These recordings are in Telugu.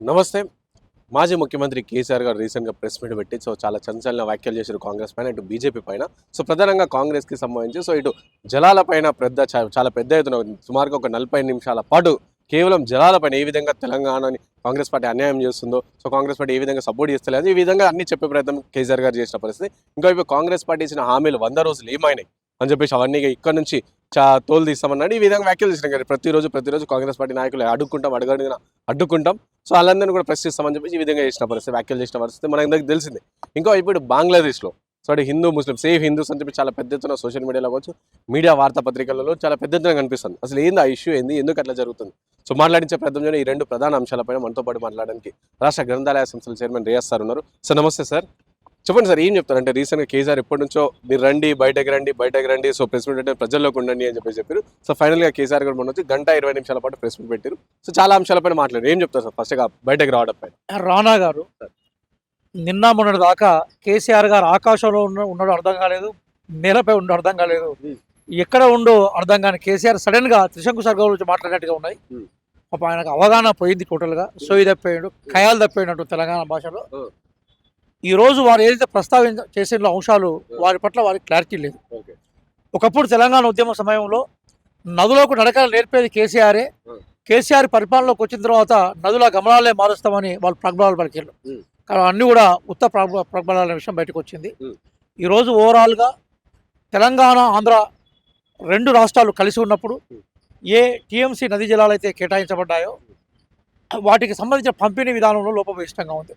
నమస్తే. మాజీ ముఖ్యమంత్రి కేసీఆర్ గారు రీసెంట్గా ప్రెస్ మీట్ పెట్టి సో చాలా చంచలన వ్యాఖ్యలు చేశారు కాంగ్రెస్ పైన ఇటు బీజేపీ పైన. సో ప్రధానంగా కాంగ్రెస్కి సంబంధించి సో ఇటు జలాల పైన పెద్ద చాలా పెద్ద ఎత్తున సుమారుగా ఒక నలభై నిమిషాల పాటు కేవలం జలాలపైన ఏ విధంగా తెలంగాణని కాంగ్రెస్ పార్టీ అన్యాయం చేస్తుందో సో కాంగ్రెస్ పార్టీ ఏ విధంగా సపోర్ట్ చేస్తలేదు ఈ విధంగా అన్ని చెప్పే ప్రయత్నం కేసీఆర్ గారు చేసిన పరిస్థితి. ఇంకోవైపు కాంగ్రెస్ పార్టీ ఇచ్చిన హామీలు వంద రోజులు ఏమైనాయి అని చెప్పేసి అవన్నీ ఇక్కడ నుంచి చా తోలు తీస్తామన్నాడు. ఈ విధంగా వ్యాఖ్యలు చేసినాం కానీ ప్రతిరోజు ప్రతిరోజు కాంగ్రెస్ పార్టీ నాయకులు అడ్డుకుంటాం అడగడిగిన అడ్డుకుంటాం. సో వాళ్ళందరినీ కూడా ప్రశ్నిస్తామని చెప్పేసి ఈ విధంగా చేసిన పరిస్థితి వ్యాఖ్యలు చేసిన పరిస్థితి మనకి తెలిసింది. ఇంకో ఇప్పుడు బంగ్లాదేశ్లో సో అటు హిందూ ముస్లిం సేఫ్ హిందూస్ అని చెప్పి చాలా పెద్ద ఎత్తున సోషల్ మీడియాలో కావచ్చు మీడియా వార్తాపత్రికలలో చాలా పెద్ద ఎత్తున కనిపిస్తుంది. అసలు ఏంది ఆ ఇష్యూ ఏంది? ఎందుకు అట్లా జరుగుతుంది? సో మాట్లాడించే ప్రయత్నంలో ఈ రెండు ప్రధాన అంశాలపైన మనతో పాటు మాట్లాడడానికి రాష్ట్ర గ్రంథాలయ సంస్థల చైర్మన్ రియాజ్ సార్ ఉన్నారు. సార్ నమస్తే సార్. చెప్పండి సార్ ఏం చెప్తారు? అంటే రీసెంట్గా కేసీఆర్ ఎప్పటి నుంచో మీరు రండి బయటకు రండి బయటకు రండి సో ప్రెస్ మీట్ అంటే ప్రజల్లోకి ఉండండి అని చెప్పేసి చెప్పారు. సో ఫైనల్గా కేసీఆర్ గారు మొన్న వచ్చి గంట ఇరవై నిమిషాల పాటు ప్రెస్ మీట్ పెట్టారు. సో చాలా అంశాలపైన మాట్లాడారు. ఏం చెప్తారు సార్ ఫస్ట్గా బయటకు రావడం పైన? రానా గారు నిన్న మొన్నటి దాకా కేసీఆర్ గారు ఆకాశంలో ఉన్న ఉన్నాడో అర్థం కాలేదు నేలపై ఉండో అర్థం కాలేదు. ఎక్కడ ఉండో అర్థం కాని కేసీఆర్ సడన్గా త్రిశంకు స్వర్గం గురించి మాట్లాడినట్టుగా ఉన్నాయి. పాప ఆయనకు అవగాహన పోయింది టోటల్గా. సోయి తప్పిపోయాడు ఖయాలు తప్పిపోయినట్టు తెలంగాణ భాషలో. Hmm. ఈ రోజు వారు ఏదైతే ప్రస్తావించ చేసిన అంశాలు వారి పట్ల వారికి క్లారిటీ లేదు ఒకప్పుడు తెలంగాణ ఉద్యమ సమయంలో నదులకు నడకలు నేర్పేది కేసీఆరే. కేసీఆర్ పరిపాలనలోకి వచ్చిన తర్వాత నదుల గమనాలే మారుస్తామని వాళ్ళు ప్రగబలాలు పలికారు. కానీ అన్ని కూడా ఉత్త ప్రగ ప్రగబలాల విషయం బయటకు వచ్చింది. ఈరోజు ఓవరాల్గా తెలంగాణ ఆంధ్ర రెండు రాష్ట్రాలు కలిసి ఉన్నప్పుడు. ఏ టీఎంసీ నదీ జలాలు అయితే కేటాయించబడ్డాయో వాటికి సంబంధించిన పంపిణీ విధానంలో లోపభూయిష్టంగా ఉంది.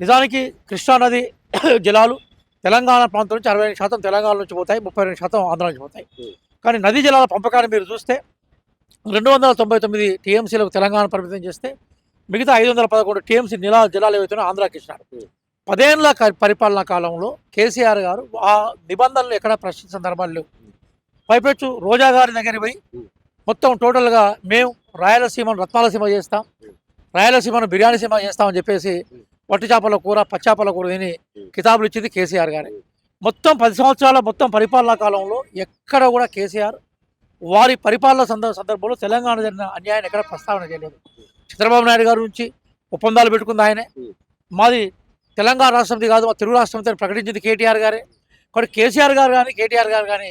నిజానికి కృష్ణానది జలాలు తెలంగాణ ప్రాంతం నుంచి అరవై శాతం తెలంగాణ నుంచి పోతాయి ముప్పై రెండు శాతం ఆంధ్ర నుంచి పోతాయి. కానీ నదీ జలాల పంపకాన్ని మీరు చూస్తే రెండు వందల తొంభై తొమ్మిది టీఎంసీలకు తెలంగాణ పరిమితం చేస్తే మిగతా ఐదు వందల పదకొండు టీఎంసీ నిలా జలాలు ఏవైతే ఆంధ్రాకి ఇచ్చినారు. పదేళ్ళ పరిపాలనా కాలంలో కేసీఆర్ గారు ఆ నిబంధనలు ఎక్కడ ప్రశ్న సందర్భాలు లేవు. పైపెచ్చు రోజా గారి దగ్గరికి పోయి మొత్తం టోటల్గా మేము రాయలసీమను రత్నాలసీమ చేస్తాం రాయలసీమను బిర్యానీ సీమ చేస్తామని చెప్పేసి వట్టి చేపల కూర పచ్చాపల కూర తిని. కితాబులు ఇచ్చింది కేసీఆర్ గారే. మొత్తం పది సంవత్సరాల మొత్తం పరిపాలనా కాలంలో ఎక్కడ కూడా కేసీఆర్ వారి పరిపాలన సందర్భ సందర్భంలో తెలంగాణ జరిగిన అన్యాయాన్ని ఎక్కడ ప్రస్తావన చేయలేదు చంద్రబాబు నాయుడు గారి నుంచి ఒప్పందాలు పెట్టుకుంది ఆయనే. మాది తెలంగాణ రాష్ట్రంది కాదు మా తెలుగు రాష్ట్రంతో ప్రకటించింది కేటీఆర్ గారే కాబట్టి కేసీఆర్ గారు కానీ కేటీఆర్ గారు కానీ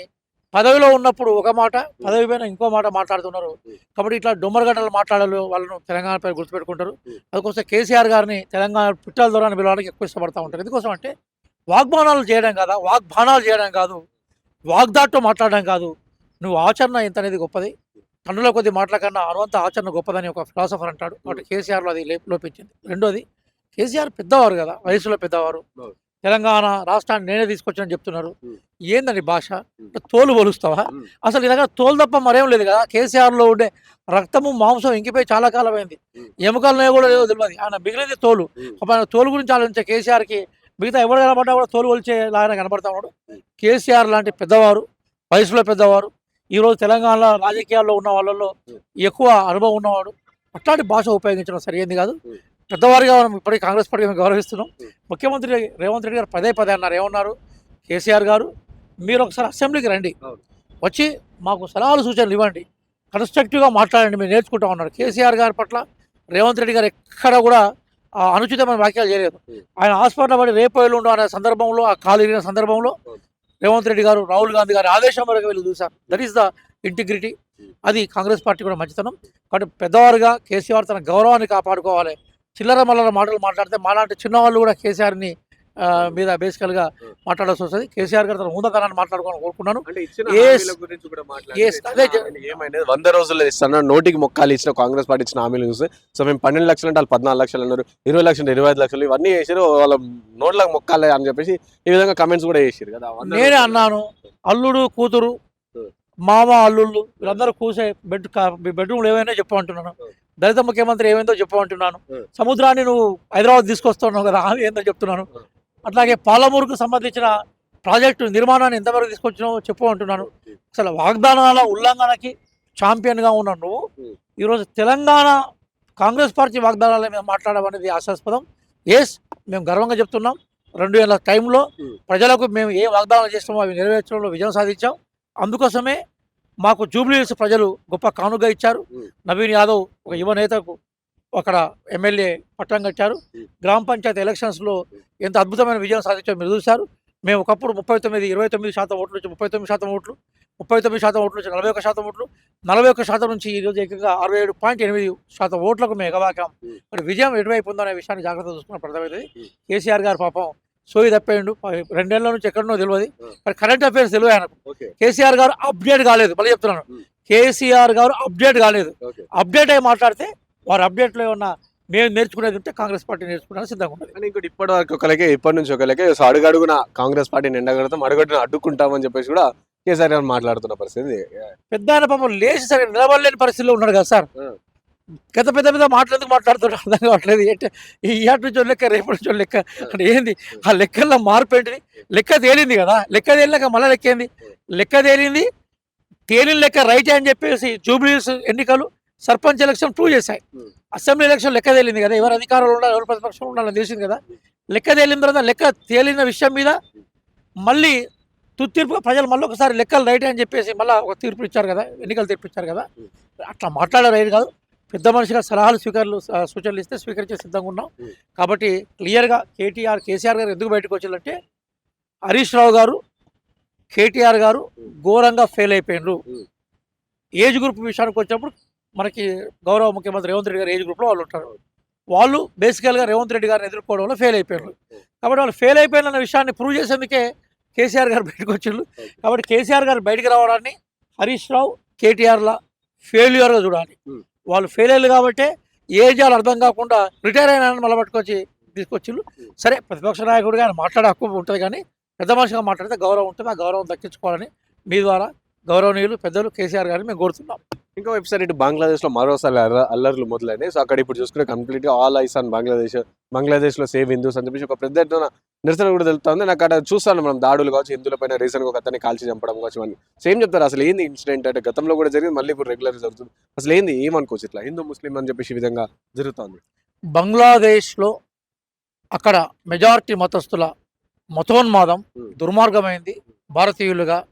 పదవిలో ఉన్నప్పుడు ఒక మాట పదవి పైన ఇంకో మాట మాట్లాడుతున్నారు. కాబట్టి ఇట్లా డొమ్మరగడ్డలు మాట్లాడాలి వాళ్ళను తెలంగాణ పేరు గుర్తుపెట్టుకుంటారు. అందుకోసం కేసీఆర్ గారిని తెలంగాణ పిట్టల ద్వారా పిలవడానికి ఎక్కువ ఇష్టపడతా ఉంటారు. ఎందుకోసం అంటే వాగ్బానాలు చేయడం కాదా? వాగ్బానాలు చేయడం కాదు. వాగ్దాట్టు మాట్లాడడం కాదు. నువ్వు ఆచరణ ఎంత అనేది గొప్పది? తండ్రుల కొద్ది మాటల కన్నా అనువంత ఆచరణ గొప్పదని ఒక ఫిలాసఫర్ అంటాడు. కాబట్టి కేసీఆర్లో అది లేప్- లోపించింది. రెండోది కేసీఆర్ పెద్దవారు కదా వయసులో పెద్దవారు. తెలంగాణ రాష్ట్రాన్ని నేనే తీసుకొచ్చానని చెప్తున్నారు. ఏందని భాష తోలు పోలుస్తావా. అసలు దగ్గర తోలు తప్ప మరేం లేదు కదా కేసీఆర్లో ఉండే రక్తము మాంసం ఇంకిపోయి చాలా కాలం అయింది. ఎముకలనే కూడా లేదో తెలియదు ఆయన మిగిలింది తోలు ఆయన తోలు గురించి ఆలోచించే కేసీఆర్కి మిగతా ఎవరు కనబడ్డా కూడా తోలు కొలిచేలాగానే కనబడతా ఉన్నాడు. కేసీఆర్ లాంటి పెద్దవారు వయసులో పెద్దవారు ఈరోజు తెలంగాణ రాజకీయాల్లో ఉన్న వాళ్ళలో. ఎక్కువ అనుభవం ఉన్నవాడు అట్లాంటి భాష ఉపయోగించడం సరైనది కాదు. పెద్దవారిగా మనం ఇప్పటికీ కాంగ్రెస్ పార్టీ మేము గౌరవిస్తున్నాం. ముఖ్యమంత్రి రేవంత్ రెడ్డి గారు పదే పదే అన్నారు ఏమన్నారు కేసీఆర్ గారు మీరు ఒకసారి అసెంబ్లీకి రండి. వచ్చి మాకు సలహాలు సూచనలు ఇవ్వండి కన్స్ట్రక్టివ్గా మాట్లాడండి మేము నేర్చుకుంటాం ఉన్నారు కేసీఆర్ గారి పట్ల రేవంత్ రెడ్డి గారు ఎక్కడ కూడా ఆ, అనుచితమైన వ్యాఖ్యలు చేయలేదు. ఆయన హాస్పిటల్ పడి రేపు ఎల్లుండు అనే సందర్భంలో ఆ కాలు ఇరిగిన సందర్భంలో. రేవంత్ రెడ్డి గారు రాహుల్ గాంధీ గారి ఆదేశం వరకు వెళ్ళి చూశారు దట్ ఈస్ ద ఇంటిగ్రిటీ. అది కాంగ్రెస్ పార్టీ కూడా మంచితనం కాబట్టి పెద్దవారుగా కేసీఆర్ తన గౌరవాన్ని కాపాడుకోవాలి చిల్లర మల్లర మాటలు మాట్లాడితే మాలాంటి చిన్నవాళ్ళు కూడా కేసీఆర్ని మీద బేసికల్గా Hmm. మాట్లాడాల్సి వస్తుంది కేసీఆర్ గారు తన ఉందతనాన్ని మాట్లాడుకోవాలని కోరుకున్నాను వంద రోజుల్లో ఇస్తాను నోటికి మొక్కాలు ఇచ్చిన కాంగ్రెస్ పార్టీ ఇచ్చిన హామీలు చూస్తే సో మేము పన్నెండు లక్షలు అంటే వాళ్ళు పద్నాలుగు లక్షలు అన్నారు ఇరవై లక్షలు ఇరవై ఐదు లక్షలు ఇవన్నీ చేసారు వాళ్ళ నోట్లకు మొక్కాలే అని చెప్పేసి ఈ విధంగా కమెంట్స్ కూడా చేసారు కదా నేనే. అన్నాను అల్లుడు కూతురు. మామ అల్లుళ్ళు వీళ్ళందరూ కూసే బెడ్ బెడ్రూమ్లు ఏమైనా చెప్పమంటున్నాను. దళిత ముఖ్యమంత్రి ఏమైందో చెప్పమంటున్నాను. సముద్రాన్ని నువ్వు హైదరాబాద్ తీసుకొస్తున్నావు కదా అది ఏందో చెప్తున్నాను. అట్లాగే పాలమూరుకు సంబంధించిన ప్రాజెక్టు నిర్మాణాన్ని ఎంతవరకు తీసుకొచ్చినావో చెప్పు అంటున్నాను అసలు వాగ్దానాల ఉల్లంఘనకి ఛాంపియన్గా ఉన్న నువ్వు. ఈరోజు తెలంగాణ కాంగ్రెస్ పార్టీ వాగ్దానాల మీద మాట్లాడడం అనేది ఆశాస్పదం ఎస్ మేము గర్వంగా చెప్తున్నాం రెండు వేల టైంలో. ప్రజలకు మేము ఏ వాగ్దానాలు చేస్తామో అవి నెరవేర్చడంలో విజయం సాధించాం అందుకోసమే మాకు జూబ్లీహిల్స్ ప్రజలు గొప్ప కానుగా ఇచ్చారు. నవీన్ యాదవ్ ఒక యువ నేతకు అక్కడ ఎమ్మెల్యే పట్టం కట్టారు. గ్రామ పంచాయతీ ఎలక్షన్స్లో ఎంత అద్భుతమైన విజయం సాధించారో మీరు చూశారు. మేము ఒకప్పుడు ముప్పై తొమ్మిది ఇరవై తొమ్మిది శాతం ఓట్లు నుంచి ముప్పై తొమ్మిది శాతం ఓట్లు ముప్పై తొమ్మిది శాతం ఓట్ల నుంచి నలభై ఒక్క శాతం ఓట్లు నలభై ఒక్క శాతం నుంచి ఈ రోజు ఏకంగా అరవై ఏడు పాయింట్ ఎనిమిది శాతం ఓట్లకు మేము ఎగవాకాం మరి విజయం ఎటువైపు ఉందో అనే విషయాన్ని జాగ్రత్త చూసుకున్న అర్థమవుతుంది కేసీఆర్ గారు పాపం సోయి తప్పేయండు. రెండేళ్ళ నుంచి ఎక్కడనో తెలియదు మరి కరెంట్ అఫైర్స్ తెలియదు ఆయనకు? కేసీఆర్ గారు అప్డేట్ కాలేదు. మళ్ళీ చెప్తున్నాను. కేసీఆర్ గారు అప్డేట్ కాలేదు. అప్డేట్ అయి మాట్లాడితే వారు అప్డేట్లో ఉన్న మేము నేర్చుకునేది ఉంటే కాంగ్రెస్ పార్టీ నేర్చుకునేది సిద్ధంగా ఉంటుంది కానీ ఇంకోటి ఇప్పటి వరకు ఒకరికి ఇప్పటి నుంచి ఒకరికి సో అడుగడుగున కాంగ్రెస్ పార్టీని ఎండగడతాం అడుగడుగున అడ్డుకుంటామని చెప్పేసి కూడా కేసీఆర్ గారు మాట్లాడుతున్న పరిస్థితి. పెద్ద ఆయన పాపం లేచి సరే నిలబడలేని పరిస్థితిలో ఉన్నాడు కదా సార్. గత పెద్ద పెద్ద పెద్ద మాటలు ఎందుకు అర్థం కావట్లేదు. ఏంటి? ఈ అటు నుంచి లెక్క రేపటి నుంచి లెక్క. అంటే ఏంది? ఆ లెక్కల్లో మార్పు ఏంటిది? లెక్క తేలింది కదా? లెక్క తేలినాక మళ్ళీ లెక్క ఏంది? లెక్క తేలింది తేలిన లెక్క రైట్ అని చెప్పేసి జూబ్లీస్ ఎన్నికలు సర్పంచ్ ఎలక్షన్ ప్రూవ్ చేశాయి. అసెంబ్లీ ఎలక్షన్ లెక్క తేలింది కదా? ఎవరు అధికారంలో ఉండాలి ఎవరు ప్రతిపక్షంలో ఉండాలని తెలిసింది కదా? లెక్క తేలిన తర్వాత లెక్క తేలిన విషయం మీద మళ్ళీ తుత్తీర్పుగా ప్రజలు మళ్ళీ ఒకసారి లెక్కలు రైట్ అని చెప్పేసి మళ్ళీ ఒక తీర్పు ఇచ్చారు కదా? ఎన్నికలు తీర్పు ఇచ్చారు కదా? అట్లా మాట్లాడే రైట్ కాదు. పెద్ద మనిషిగా సలహాలు స్వీకర్లు సూచనలు ఇస్తే స్వీకరించే సిద్ధంగా ఉన్నాం. కాబట్టి క్లియర్గా కేటీఆర్ కేసీఆర్ గారు ఎందుకు బయటకు వచ్చిందంటే హరీష్ రావు గారు కేటీఆర్ గారు ఘోరంగా ఫెయిల్ అయిపోయినారు. ఏజ్ గ్రూప్ విషయానికి వచ్చినప్పుడు మనకి గౌరవ ముఖ్యమంత్రి రేవంత్ రెడ్డి గారు ఏజ్ గ్రూప్లో వాళ్ళు ఉంటారు. వాళ్ళు బేసికల్గా రేవంత్ రెడ్డి గారిని ఎదుర్కోవడంలో ఫెయిల్ అయిపోయారు కాబట్టి వాళ్ళు ఫెయిల్ అయిపోయిన విషయాన్ని ప్రూవ్ చేసేందుకే కేసీఆర్ గారు బయటకు వచ్చిండ్రు. కాబట్టి కేసీఆర్ గారు బయటికి రావడాన్ని హరీష్ రావు కేటీఆర్ల ఫెయిల్యూర్గా చూడాలి. వాళ్ళు ఫెయిల్ అయ్యారు కాబట్టి ఏ చేయాలో అర్థం కాకుండా రిటైర్ అయిన మళ్ళీ పట్టుకొచ్చి తీసుకొచ్చిళ్ళు. సరే ప్రతిపక్ష నాయకుడిగా ఆయన మాట్లాడే హక్కు ఉంటుంది కానీ పెద్ద మనిషిగా మాట్లాడితే గౌరవం ఉంటుంది. ఆ గౌరవం దక్కించుకోవాలని మీ ద్వారా గౌరవనీయులు పెద్దలు కేసీఆర్ గారిని మేము కోరుతున్నాం. ఇంకో వెబ్సైట్ ఇటు బంగ్లాదేశ్లో మరోసారి అల్ల- అల్లర్లు మొదలైనాయి. సో అక్కడ ఇప్పుడు చూసుకుంటే కంప్లీట్గా ఆల్ ఐస్ ఆన్ బంగ్లాదేశ్ బంగ్లాదేశ్లో సేవ్ హిందూస్ అని చెప్పేసి ఒక పెద్ద ఎత్తున నిరసన కూడా తెలుస్తుంది నాకు అక్కడ చూస్తాను మనం దాడులు కావచ్చు హిందువులపైన రీసెంట్గా ఒక అతన్ని కాల్చి చంపడం కావచ్చు అని సేమ్ చెప్తారు. అసలు ఏంది ఇన్సిడెంట్ అంటే గతంలో కూడా జరిగింది మళ్ళీ ఇప్పుడు రెగ్యులర్ జరుగుతుంది. అసలు ఏంది ఏమనుకోవచ్చు ఇట్లా? హిందూ ముస్లిం అని చెప్పేసి ఈ విధంగా జరుగుతుంది. బంగ్లాదేశ్లో అక్కడ మెజారిటీ మతస్థుల మతోన్మాదం. దుర్మార్గమైంది. భారతీయులుగా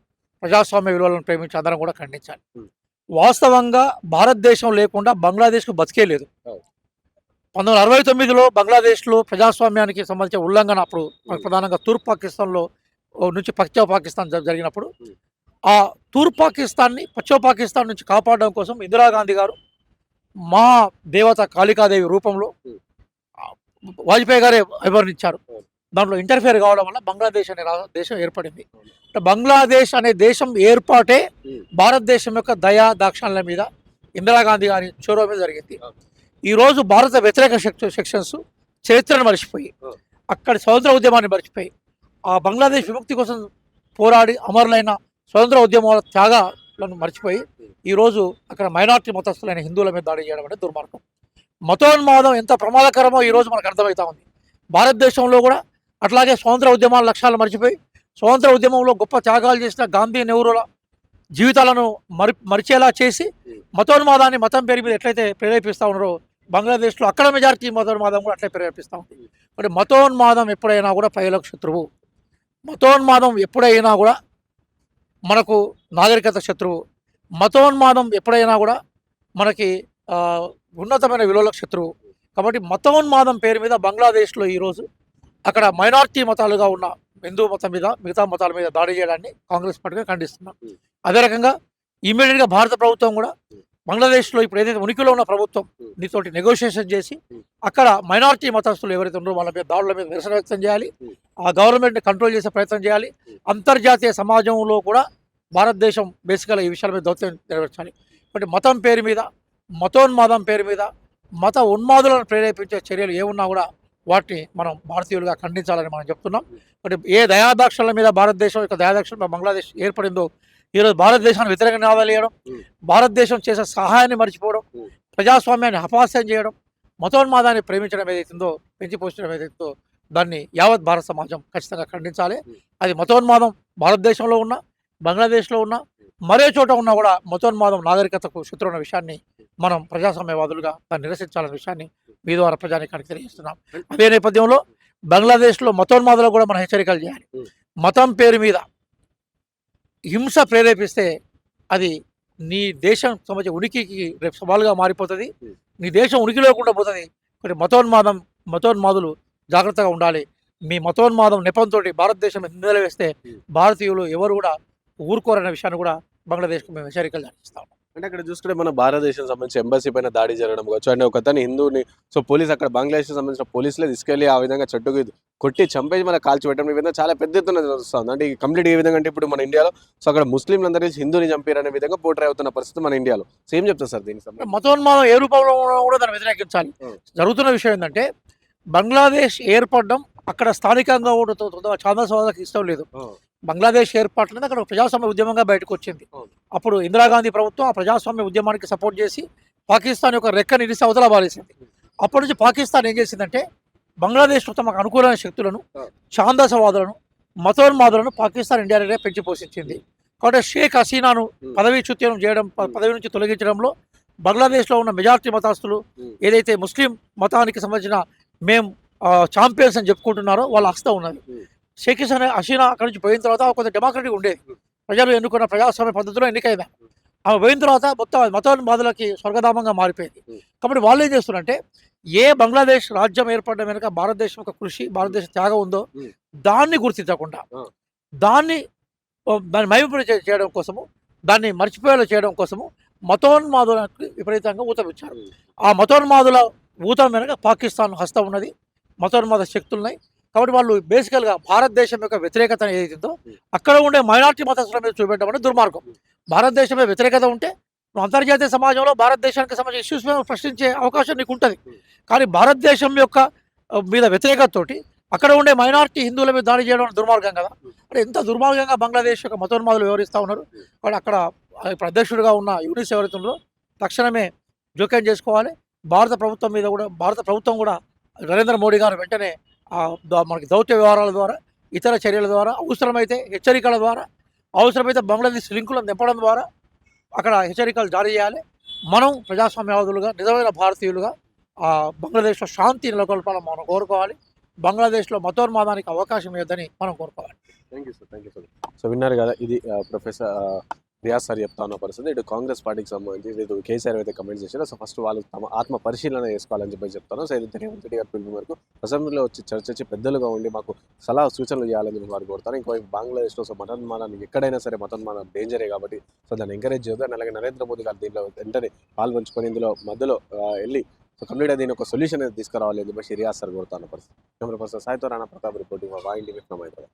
ప్రజాస్వామ్య విలువలను ప్రేమించి అందరం కూడా ఖండించాలి. వాస్తవంగా భారతదేశం లేకుండా బంగ్లాదేశ్కు బతికే లేదు. పంతొమ్మిది వందల అరవై తొమ్మిదిలో బంగ్లాదేశ్లో ప్రజాస్వామ్యానికి సంబంధించిన ఉల్లంఘన అప్పుడు. ప్రధానంగా తూర్పు పాకిస్తాన్లో నుంచి పశ్చిమ పాకిస్తాన్ జరిగినప్పుడు. ఆ తూర్పు పాకిస్తాన్ని పశ్చిమ పాకిస్తాన్ నుంచి కాపాడడం కోసం ఇందిరాగాంధీ గారు మా దేవత కాళికాదేవి రూపంలో. వాజ్పేయి గారే అవును. దాంట్లో ఇంటర్ఫియర్ కావడం వల్ల బంగ్లాదేశ్ అనే దేశం ఏర్పడింది అంటే బంగ్లాదేశ్ అనే దేశం ఏర్పాటే. భారతదేశం యొక్క దయా దాక్షాణ్య మీద ఇందిరాగాంధీ గారి చొరవ మీద జరిగింది. ఈరోజు భారత వ్యతిరేక శక్తి సెక్షన్స్ చరిత్రను మర్చిపోయి. అక్కడి స్వతంత్ర ఉద్యమాన్ని మర్చిపోయి ఆ బంగ్లాదేశ్ విముక్తి కోసం పోరాడి అమరులైన స్వతంత్ర ఉద్యమాల త్యాగాలను మర్చిపోయి ఈరోజు అక్కడ మైనార్టీ మతస్థులైన హిందువుల మీద దాడి చేయడం అంటే దుర్మార్గం మతోన్మాదం ఎంత ప్రమాదకరమో ఈరోజు మనకు అర్థమవుతా ఉంది భారతదేశంలో కూడా అట్లాగే స్వాతంత్ర ఉద్యమాల లక్ష్యాలు మర్చిపోయి స్వాతంత్ర ఉద్యమంలో గొప్ప త్యాగాలు చేసిన గాంధీ నెహ్రూల జీవితాలను మరి మరిచేలా చేసి మతోన్మాదాన్ని మతం పేరు మీద ఎట్లయితే ప్రేరేపిస్తూ ఉన్నారో బంగ్లాదేశ్లో అక్కడ మెజారిటీ మతోన్మాదం కూడా అట్లే ప్రేరేపిస్తూ ఉంది. మరి మతోన్మాదం ఎప్పుడైనా కూడా ప్రజలకు శత్రువు. మతోన్మాదం ఎప్పుడైనా కూడా మనకు నాగరికత శత్రువు. మతోన్మాదం ఎప్పుడైనా కూడా మనకి ఉన్నతమైన విలువలకు శత్రువు. కాబట్టి మతోన్మాదం పేరు మీద బంగ్లాదేశ్లో ఈరోజు అక్కడ మైనారిటీ మతాలుగా ఉన్న హిందూ మతం మీద మిగతా మతాల మీద దాడి చేయడాన్ని కాంగ్రెస్ పార్టీగా ఖండిస్తున్నాం. అదే రకంగా ఇమీడియట్గా భారత ప్రభుత్వం కూడా బంగ్లాదేశ్లో ఇప్పుడు ఏదైతే ఉనికిలో ఉన్న ప్రభుత్వం. నీతోటి నెగోషియేషన్ చేసి. అక్కడ మైనారిటీ మతస్థులు ఎవరైతే ఉన్నారో వాళ్ళ మీద దాడుల మీద నిరసన వ్యక్తం చేయాలి. ఆ గవర్నమెంట్ని కంట్రోల్ చేసే ప్రయత్నం చేయాలి. అంతర్జాతీయ సమాజంలో కూడా భారతదేశం బేసికల్గా ఈ విషయాల మీద దౌత్యం నెరవేర్చాలి కాబట్టి మతం పేరు మీద మతోన్మాదం పేరు మీద మత ఉన్మాదులను ప్రేరేపించే చర్యలు ఏమున్నా కూడా వాటిని మనం భారతీయులుగా ఖండించాలని మనం చెప్తున్నాం అంటే ఏ దయాదాక్షల మీద భారతదేశం యొక్క దయాదాక్షల బంగ్లాదేశ్ ఏర్పడిందో ఈరోజు భారతదేశాన్ని వ్యతిరేక నినాదాలు. భారతదేశం చేసే సహాయాన్ని మర్చిపోవడం. ప్రజాస్వామ్యాన్ని అపహాస్యం చేయడం మతోన్మాదాన్ని ప్రేమించడం ఏదైతుందో పెంచి పోషించడం ఏదైతుందో దాన్ని యావత్ భారత సమాజం ఖచ్చితంగా ఖండించాలి. అది మతోన్మాదం భారతదేశంలో ఉన్న బంగ్లాదేశ్లో ఉన్న మరే చోట ఉన్నా కూడా మతోన్మాదం నాగరికతకు శత్రు ఉన్న విషయాన్ని మనం ప్రజాస్వామ్యవాదులుగా దాన్ని నిరసించాలనే విషయాన్ని మీ ద్వారా ప్రజానికానికి తెలియజేస్తున్నాం అదే నేపథ్యంలో బంగ్లాదేశ్లో మతోన్మాదులకు కూడా మనం హెచ్చరికలు చేయాలి. మతం పేరు మీద హింస ప్రేరేపిస్తే అది నీ దేశం సంబంధించిన ఉనికికి రేపు సవాలుగా మారిపోతుంది. నీ దేశం ఉనికి లేకుండా పోతుంది మరి మతోన్మాదం మతోన్మాదులు జాగ్రత్తగా ఉండాలి మీ మతోన్మాదం నెపంతో భారతదేశం నిందలు వేస్తే Hmm. భారతీయులు ఎవరు కూడా ఊరుకోరనే విషయాన్ని కూడా బంగ్లాదేశ్కు మేము హెచ్చరికలు జారిస్తాం అంటే అక్కడ చూసుకుంటే మన భారతదేశం సంబంధించి ఎంబసీ పైన దాడి జరగడం కావచ్చు. అంటే ఒక అతను హిందువుని సో పోలీస్ అక్కడ బంగ్లాదేశ్ సంబంధించిన పోలీసులే తీసుకెళ్ళి ఆ విధంగా చెట్టుకు కొట్టి చంపేసి మన కాల్చి పెట్టడం ఈ విధంగా చాలా పెద్ద ఎత్తున వస్తుంది అంటే కంప్లీట్ ఏ విధంగా అంటే ఇప్పుడు మన ఇండియాలో సో అక్కడ ముస్లింలు అందరూ హిందూని చంపారనే విధంగా పోటీ అవుతున్న పరిస్థితి మన ఇండియాలో. సేమ్ చెప్తా సార్ దీనికి సంబంధించి. మతోన్మాదం ఏ రూపంలో కూడా దాన్ని వ్యతిరేకించాలి. జరుగుతున్న విషయం ఏంటంటే బంగ్లాదేశ్ ఏర్పడడం అక్కడ స్థానికంగా కూడా చాందాసవాదకి ఇష్టం లేదు. బంగ్లాదేశ్ ఏర్పాట్లనే అక్కడ ప్రజాస్వామ్య ఉద్యమంగా బయటకు వచ్చింది. అప్పుడు ఇందిరాగాంధీ ప్రభుత్వం ఆ ప్రజాస్వామ్య ఉద్యమానికి సపోర్ట్ చేసి పాకిస్తాన్ యొక్క రెక్కని ఇరిసి అవతల బారేసింది అప్పటి నుంచి పాకిస్తాన్ ఏం చేసిందంటే బంగ్లాదేశ్ తమకు అనుకూలమైన శక్తులను. ఛాందసవాదులను మతోన్మాదులను పాకిస్తాన్ ఇండియా పెంచి పోషించింది కాబట్టి షేక్ హసీనాను Hmm. పదవీ చ్యుత్యం చేయడం. పదవి నుంచి తొలగించడంలో బంగ్లాదేశ్లో ఉన్న మెజారిటీ మతస్థులు. ఏదైతే ముస్లిం మతానికి సంబంధించిన మేము ఛాంపియన్స్ అని చెప్పుకుంటున్నారో వాళ్ళ హస్తం ఉన్నది. షేక్ హసీనా హసీనా అక్కడి నుంచి పోయిన తర్వాత కొంత డెమోక్రటిక్ ఉండేది ప్రజలు ఎన్నుకున్న ప్రజాస్వామ్య పద్ధతిలో ఎన్నికైంది ఆమె పోయిన తర్వాత మొత్తం మతోన్మాదులకి స్వర్గధామంగా మారిపోయింది. కాబట్టి వాళ్ళు ఏం చేస్తున్నారంటే ఏ బంగ్లాదేశ్ రాజ్యం ఏర్పడడం వెనుక భారతదేశం యొక్క కృషి భారతదేశ త్యాగం ఉందో. దాన్ని గుర్తించకుండా. దాన్ని దాన్ని మైపరి చేయడం కోసము దాన్ని మర్చిపోయేలా చేయడం కోసము మతోన్మాదులకు విపరీతంగా ఊతమిచ్చారు Hmm. ఆ మతోన్మాదుల ఊతం వెనుక పాకిస్తాన్ హస్తం ఉన్నది మతోన్మాద శక్తులున్నాయి కాబట్టి వాళ్ళు బేసికల్గా భారతదేశం యొక్క వ్యతిరేకత ఏదైతుందో అక్కడ ఉండే మైనార్టీ మతస్థుల మీద చూపెట్టడం అనేది దుర్మార్గం. భారతదేశం మీద వ్యతిరేకత ఉంటే నువ్వు అంతర్జాతీయ సమాజంలో భారతదేశానికి సంబంధించిన ఇష్యూస్ మీద ప్రశ్నించే అవకాశం నీకు ఉంటుంది కానీ భారతదేశం యొక్క మీద వ్యతిరేకతతోటి అక్కడ ఉండే మైనార్టీ హిందువుల మీద దాడి చేయడం దుర్మార్గం కదా. అంటే ఎంత దుర్మార్గంగా బంగ్లాదేశ్ యొక్క మతోన్మాదులు వివరిస్తూ ఉన్నారు. కాబట్టి అక్కడ ఆ, అధ్యక్షుడిగా ఉన్న యూనిస్ ఎవరైతే తక్షణమే జోక్యం చేసుకోవాలి. భారత ప్రభుత్వం మీద కూడా భారత ప్రభుత్వం కూడా నరేంద్ర మోడీ గారు వెంటనే మనకి దౌత్య వ్యవహారాల ద్వారా ఇతర చర్యల ద్వారా అవసరమైతే హెచ్చరికల ద్వారా అవసరమైతే బంగ్లాదేశ్ లింకులను నింపడం ద్వారా అక్కడ హెచ్చరికలు జారీ చేయాలి. మనం ప్రజాస్వామ్యవాదులుగా నిజమైన భారతీయులుగా బంగ్లాదేశ్లో శాంతి నెలకొల్పాలని మనం కోరుకోవాలి. బంగ్లాదేశ్లో మతోన్మాదానికి అవకాశం ఇవ్వద్దని మనం కోరుకోవాలి. Thank you sir thank you sir so విన్నారు కదా ఇది ప్రొఫెసర్ రియాజ్ సార్ చెప్తా ఉన్న పరిస్థితి. ఇటు కాంగ్రెస్ పార్టీకి సంబంధించి ఇది కేసీఆర్ అయితే కమెంట్ చేశారు సో ఫస్ట్ వాళ్ళు తమ ఆత్మ పరిశీలన చేసుకోవాలని చెప్పి చెప్తాను. సో ఇది రేవంత్ రెడ్డి గారు పిలుపు మేరకు అసెంబ్లీలో వచ్చి చర్చించి పెద్దలుగా ఉండి మాకు సలహా సూచనలు చేయాలని చెప్పి వారు కోరుతారు. ఇంకోవైపు బంగ్లాదేశ్లో సో మతన్మానానికి ఎక్కడైనా సరే మతన్మానం డేంజరే కాబట్టి సో దాన్ని ఎంకరేజ్ చేద్దాం అలాగే నరేంద్ర మోదీ గారు దీంట్లో వెంటనే పాల్పంచుకొని ఇందులో మధ్యలో వెళ్ళి సో కంప్లీట్గా దీని ఒక సొల్యూషన్ అనేది తీసుకురావాలి అని చెప్పి రియాజ్ సార్ కోరుతాను పరిస్థితి. కెమెరా పర్సన్ సాయితో రాణా ప్రతాప్ రిపోర్టింగ్ మా ఇంటి విక్రమ్